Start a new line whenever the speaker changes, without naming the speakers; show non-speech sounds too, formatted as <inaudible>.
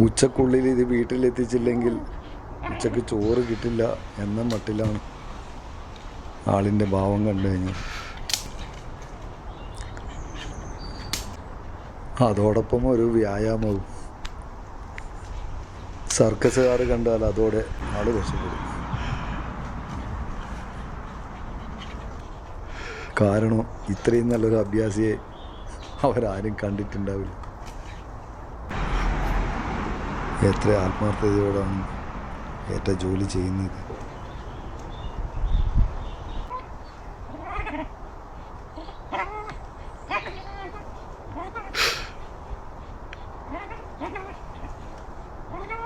ഉച്ചക്കുള്ളിൽ ഇത് വീട്ടിലെത്തിച്ചില്ലെങ്കിൽ ഉച്ചയ്ക്ക് ചോറ് കിട്ടില്ല എന്ന മട്ടിലാണ് ആളിന്റെ ഭാവം കണ്ടു കഴിഞ്ഞാൽ അതോടൊപ്പം ഒരു വ്യായാമവും. സർക്കസുകാർ കണ്ടാൽ അതോടെ ആൾ രക്ഷപ്പെടും. കാരണം ഇത്രയും നല്ലൊരു അഭ്യാസിയെ അവരാരും കണ്ടിട്ടുണ്ടാവില്ല. എത്ര ആത്മാർത്ഥതയോടാണ് ഏറ്റ ജോലി ചെയ്യുന്നത്? Oh, <laughs>